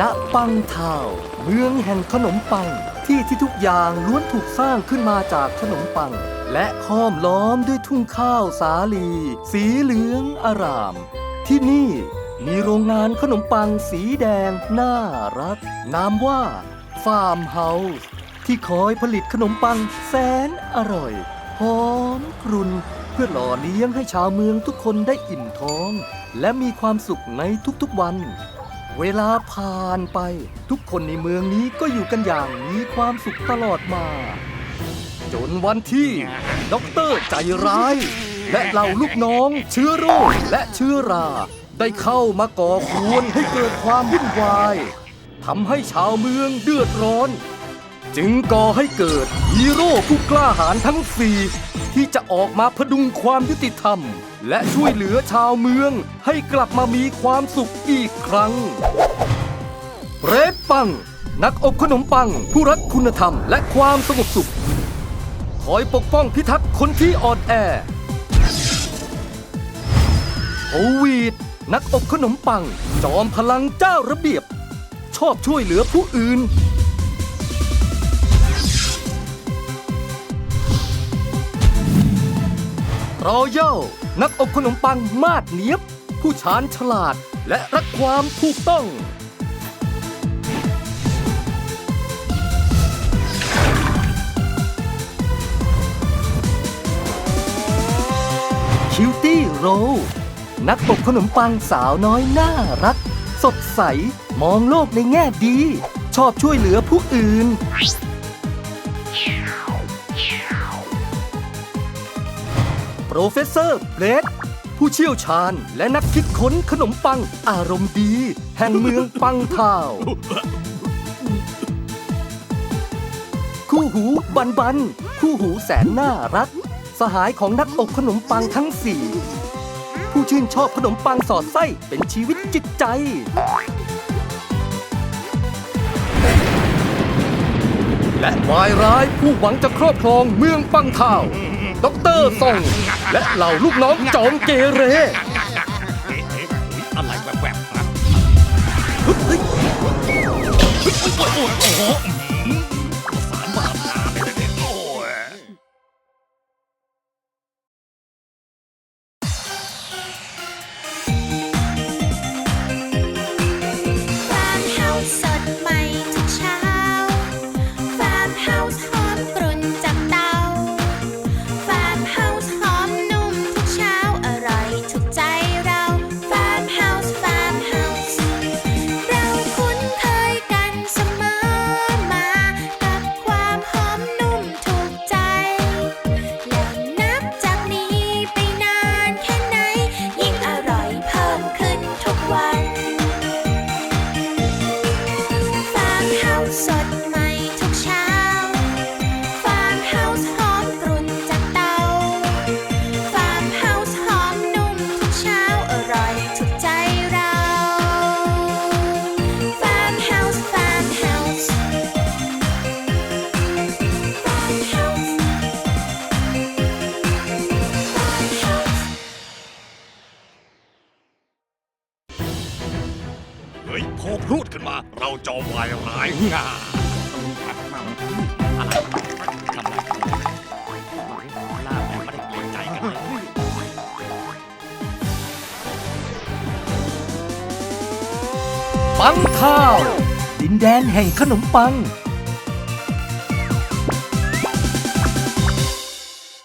ณปังทาวเมืองแห่งขนมปัง ที่ที่ทุกอย่างล้วนถูกสร้างขึ้นมาจากขนมปัง และห้อมล้อมด้วยทุ่งข้าวสาลี สีเหลืองอาราม ที่นี่มีโรงงานขนมปังสีแดงน่ารัก นามว่าฟาร์มเฮาส์ที่คอยผลิตขนมปังแสนอร่อยหอมกรุ่นเพื่อหล่อเลี้ยงให้ชาวเมืองทุกคนได้อิ่มท้อง และมีความสุขในทุกๆวัน เวลาผ่านไป ทุกคนในเมืองนี้ก็อยู่กันอย่างมีความสุขตลอดมา จนวันที่ด็อกเตอร์ใจร้าย และเหล่าลูกน้องเชื้อโรคและเชื้อรา ได้เข้ามาก่อครวนให้เกิดความวุ่นวายทำให้ชาวเมืองเดือดร้อน จึงก่อให้เกิดฮีโร่ผู้กล้าหาญทั้งสี่ ที่จะออกมาพดุงความยุติธรรม และช่วยเหลือชาวเมืองให้กลับมามีความสุขอีกครั้งเรดปัง นักอบขนมปัง ผู้รักคุณธรรมและความสงบสุขคอยปกป้องพิทักษ์คนที่อ่อนแอโอวีดนักอบขนมปัง จอมพลังเจ้าระเบียบ ชอบช่วยเหลือผู้อื่น รอยัลนักอบขนมปังมาดเนียบ ผู้ชาญฉลาด และรักความถูกต้อง คิวตี้โรนักอบขนมปังสาวน้อยน่ารัก สดใส มองโลกในแง่ดี ชอบช่วยเหลือผู้อื่น โปรเฟสเซอร์เบรดผู้เชี่ยวชาญและนักคิดค้นขนมปังอารมณ์ดี แห่งเมืองปังทาว คู่หูบันบัน คู่หูแสนน่ารัก สหายของนักอบขนมปังทั้งสี่ ผู้ชื่นชอบขนมปังสอดไส้เป็นชีวิตจิตใจ และวายร้ายผู้หวังจะครอบครองเมืองปังทาว ด็อกเตอร์ส่ง และเหล่าลูกน้องจอมเกเรอะไรแบบ เฮ้ยพอพรูดขึ้นมา เราจอวายร้ายงาอะไรทำอะไรหน้าแบบไม่ได้เกรงใจกันเลยปังทาว ดินแดนแห่งขนมปัง